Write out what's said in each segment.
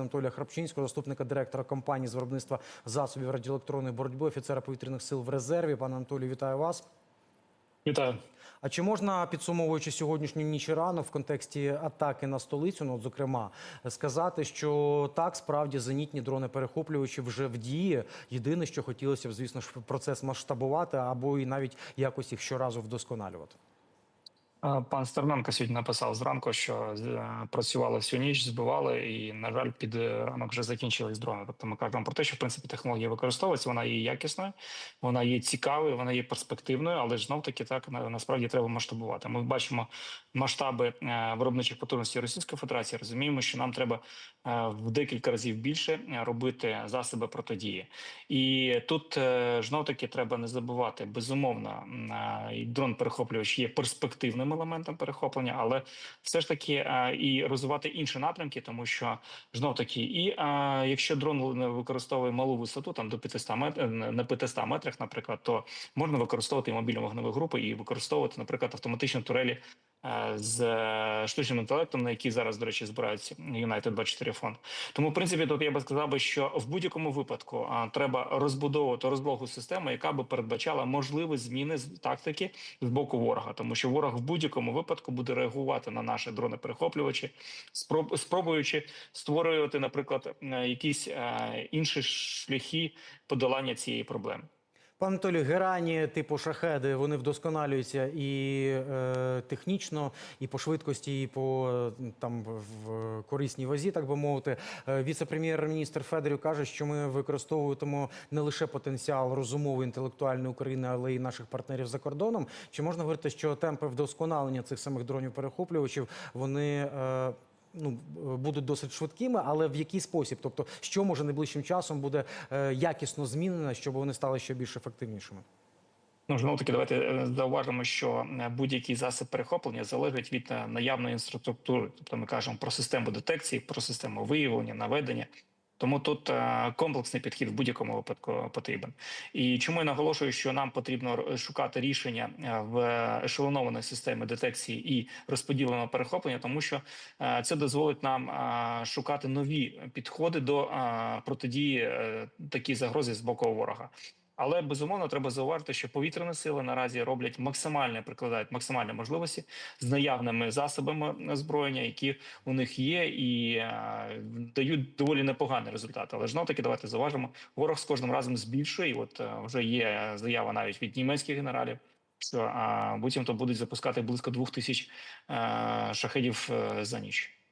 Анатолія Храпчинського, заступника директора компанії з виробництва засобів радіоелектронної боротьби, офіцера повітряних сил в резерві. Пане Анатолію, вітаю вас. Вітаю. А чи можна, підсумовуючи сьогоднішню ніч і ранок в контексті атаки на столицю, ну от, зокрема, сказати, що так справді зенітні дрони перехоплювачі вже в дії. Єдине, що хотілося б, звісно ж, процес масштабувати або і навіть якось їх щоразу вдосконалювати. Пан Стерненко сьогодні написав зранку, що е, працювали всю ніч, збивали, і на жаль, під е, ранок вже закінчились дрони. Тобто ми кажемо про те, що в принципі технологія використовується, вона є якісною, вона є цікавою, вона є перспективною, але ж знов таки так на- насправді треба масштабувати. Ми бачимо масштаби е, виробничих потужностей Російської Федерації. Розуміємо, що нам треба в декілька разів більше робити засоби протидії. І тут знов таки треба не забувати безумовно, дрон перехоплювач є перспективним елементом перехоплення, але все ж таки е, і розвивати інші напрямки, тому що знов таки, і е, якщо дрон використовує малу висоту, там до 500 метрів, на 500 метрах, наприклад, то можна використовувати і вогневі групи і використовувати, наприклад, автоматичні турелі е, з е, штучним інтелектом, на які зараз, до речі, збираються United 24 фонд. Тому, в принципі, тут я би сказав би, що в будь-якому випадку треба розбудовувати розблогу систему, яка би передбачала можливі зміни з тактики з боку ворога, тому що ворог в будь-якому випадку буде реагувати на наші дрони перехоплювачі, спроб, спробуючи створювати, наприклад, е, якісь е, інші шляхи подолання цієї проблеми. Пане Анатолію, герані типу шахеди вони вдосконалюються і е, технічно, і по швидкості, і по е, там в корисній вазі, так би мовити. Е, Віце-прем'єр-міністр Федорів каже, що ми використовуємо не лише потенціал розумовий інтелектуальної України, але й наших партнерів за кордоном. Чи можна говорити, що темпи вдосконалення цих самих дронів перехоплювачів вони е, ну, будуть досить швидкими, але в який спосіб? Тобто, що може найближчим часом буде е, якісно змінено, щоб вони стали ще більш ефективнішими? Ну, знову таки, давайте е, зауважимо, що е, будь-який засіб перехоплення залежить від наявної інфраструктури. Тобто ми кажемо про систему детекції, про систему виявлення, наведення. Тому тут е, комплексний підхід в будь-якому випадку потрібен. І чому я наголошую, що нам потрібно шукати рішення е, в ешелонованій системі детекції і розподіленого перехоплення, тому що е, це дозволить нам шукати нові підходи до протидії такій загрози з боку ворога. Але безумовно треба зауважити, що повітряні сили наразі роблять максимальне, прикладають максимальні можливості з наявними засобами озброєння, які у них є, і е, дають доволі непоганий результат. Але ж таки, давайте зауважимо, ворог з кожним разом збільшує. І от е, вже є заява навіть від німецьких генералів. Що буцімто будуть запускати близько двох тисяч е, шахедів за ніч.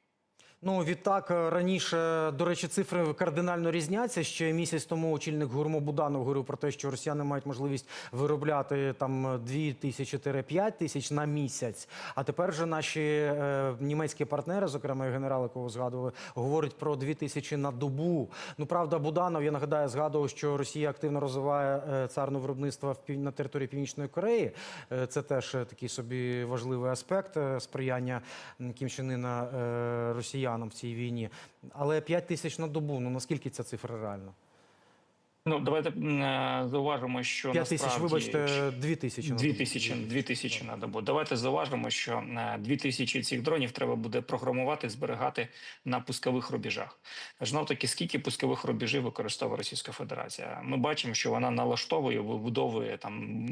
Ну відтак е, раніше, до речі, цифри кардинально різняться. Ще місяць тому очільник Гурмо Буданов говорив про те, що росіяни мають можливість виробляти там 2 тисячі-5 тисяч на місяць. А тепер же наші е, німецькі партнери, зокрема і генерал, якого згадували, говорять про 2 тисячі на добу. Ну правда, Буданов я нагадаю, згадував, що Росія активно розвиває е, царне виробництво в пів... на території Північної Кореї. Е, Це теж е, такий собі важливий аспект е, сприяння м, Кім Чен Ына, е, росіянам в цій війні. Але 5 тисяч на добу. Ну наскільки ця цифра реальна? Ну давайте е, зауважимо, що 5 тисяч, насправді, вибачте, 2 тисячі. на Дві тисячі, дві тисячі на добу. Давайте зауважимо, що е, дві тисячі цих дронів треба буде програмувати, зберігати на пускових рубежах. Знов таки, скільки пускових рубежів використовує Російська Федерація? Ми бачимо, що вона налаштовує, вибудовує там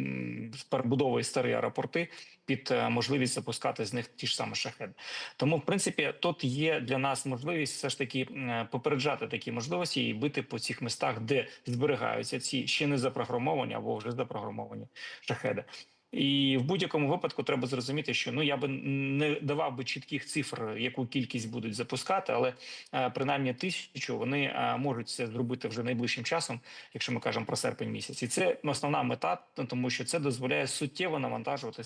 перебудовує старі аеропорти під е, можливість запускати з них ті ж самі шахеди. Тому, в принципі, тут є для нас можливість все ж таки попереджати такі можливості і бити по цих містах, де зберігаються ці ще не запрограмовані або вже запрограмовані шахеди. І в будь-якому випадку треба зрозуміти, що ну я би не давав би чітких цифр, яку кількість будуть запускати, але е, принаймні тисячу вони е, можуть це зробити вже найближчим часом, якщо ми кажемо про серпень місяць. І це основна мета, тому що це дозволяє суттєво навантажувати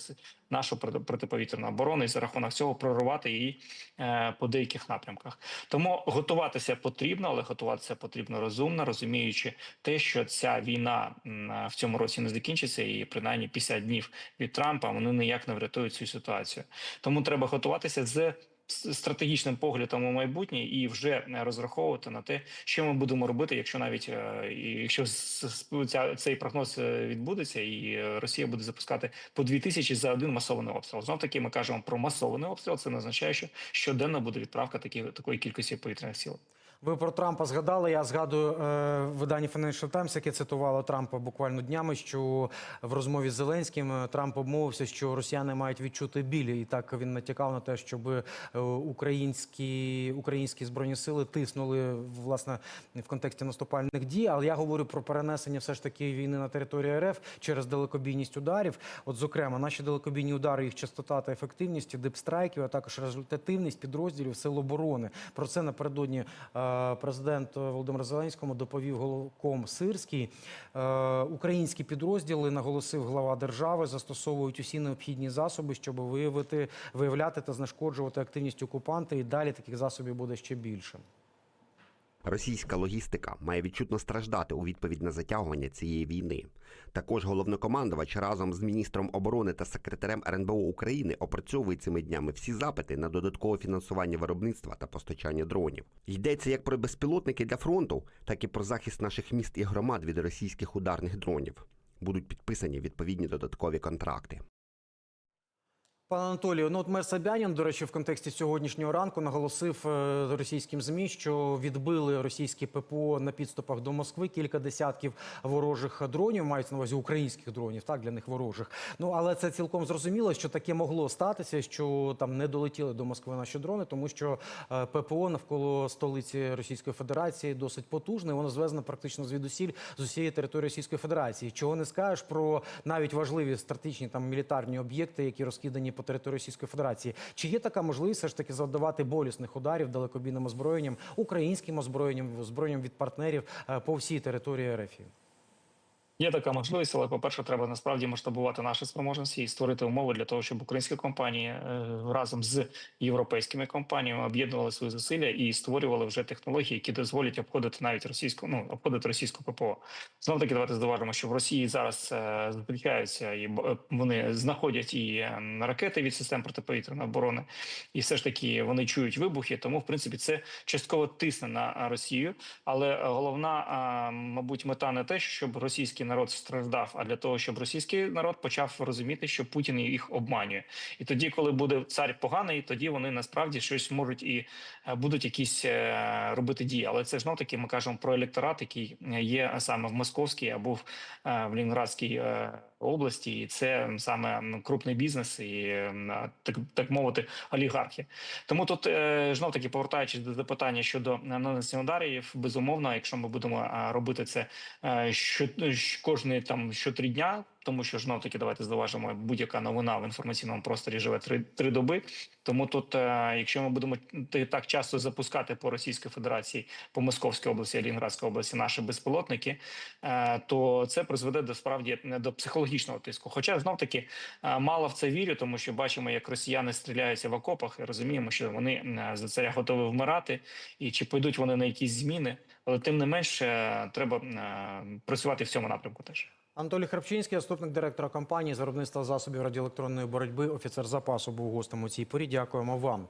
нашу проти- протиповітряну оборону і за рахунок цього прорвати її е, по деяких напрямках. Тому готуватися потрібно, але готуватися потрібно розумно, розуміючи те, що ця війна в цьому році не закінчиться, і принаймні 50 днів від Трампа вони ніяк не врятують цю ситуацію. Тому треба готуватися з стратегічним поглядом у майбутнє і вже розраховувати на те, що ми будемо робити, якщо навіть е, якщо цей прогноз е, відбудеться, і е, Росія буде запускати по 2 тисячі за один масований обстріл. Знов таки ми кажемо про масований обстріл. Це не означає, що щоденно буде відправка такої кількості повітряних сил. Ви про Трампа згадали. Я згадую е, видання Financial Times, яке цитувало Трампа буквально днями, що в розмові з Зеленським е, Трамп обмовився, що росіяни мають відчути біль. І так він натякав на те, щоб е, українські, українські збройні сили тиснули власне в контексті наступальних дій. Але я говорю про перенесення все ж таки війни на території РФ через далекобійність ударів. От, зокрема, наші далекобійні удари, їх частота та ефективність, дипстрайків, а також результативність підрозділів сил оборони. Про це напередодні президент Володимир Зеленському доповів головком Сирський. Е, Українські підрозділи наголосив глава держави, застосовують усі необхідні засоби, щоб виявити, виявляти та знешкоджувати активність окупанта. І далі таких засобів буде ще більше. Російська логістика має відчутно страждати у відповідь на затягування цієї війни. Також головнокомандувач разом з міністром оборони та секретарем РНБО України опрацьовує цими днями всі запити на додаткове фінансування виробництва та постачання дронів. Йдеться як про безпілотники для фронту, так і про захист наших міст і громад від російських ударних дронів. Будуть підписані відповідні додаткові контракти. Пане Анатолію, ну от мер Собянін, до речі, в контексті сьогоднішнього ранку наголосив е, російським змі, що відбили російські ППО на підступах до Москви кілька десятків ворожих дронів, мається на увазі українських дронів, так для них ворожих. Ну але це цілком зрозуміло, що таке могло статися, що там не долетіли до Москви наші дрони, тому що е, ППО навколо столиці Російської Федерації досить потужне. Воно звезено практично звідусіль з усієї території Російської Федерації. Чого не скажеш про навіть важливі стратегічні там мілітарні об'єкти, які розкидані по території Російської Федерації. Чи є така можливість все ж таки завдавати болісних ударів далекобійним озброєнням, українським озброєнням, озброєнням від партнерів е, по всій території РФ? Є така можливість, але по-перше, треба насправді масштабувати наші спроможності і створити умови для того, щоб українські компанії е, разом з європейськими компаніями об'єднували свої зусилля і створювали вже технології, які дозволять обходити навіть російську, ну обходити російську ППО. Знов таки, давайте здаважимо, що в Росії зараз е, зустрічаються і е, вони знаходять і ракети від систем протиповітряної оборони, і все ж таки вони чують вибухи. Тому, в принципі, це частково тисне на Росію. Але головна, мабуть, мета не те, щоб російський народ страждав, а для того, щоб російський народ почав розуміти, що Путін їх обманює. І тоді, коли буде цар поганий, тоді вони насправді щось можуть і е, будуть якісь е, робити дії. Але це знов таки ми кажемо про електорат, який є саме в Московській або в, е, Лінградській е, області, і це саме крупний бізнес і так, так мовити олігархи. Тому тут е, знов таки повертаючись до запитання щодо ударів, безумовно, якщо ми будемо е, робити це е, що щ- кожні там що три дня, тому що знов таки давайте зауважимо, будь-яка новина в інформаційному просторі живе три, три доби. Тому тут, е, якщо ми будемо так часто запускати по Російській Федерації, по Московській області, Лінградській області наші безпілотники, е, то це призведе до справді до психологічного тиску. Хоча знов таки е, мало в це вірю, тому що бачимо, як росіяни стріляються в окопах, і розуміємо, що вони за царя готові вмирати, і чи пойдуть вони на якісь зміни, але тим не менш е, треба працювати в цьому напрямку теж. Анатолій Храпчинський, заступник директора компанії з виробництва засобів радіоелектронної боротьби, офіцер запасу, був гостем у цій порі. Дякуємо вам.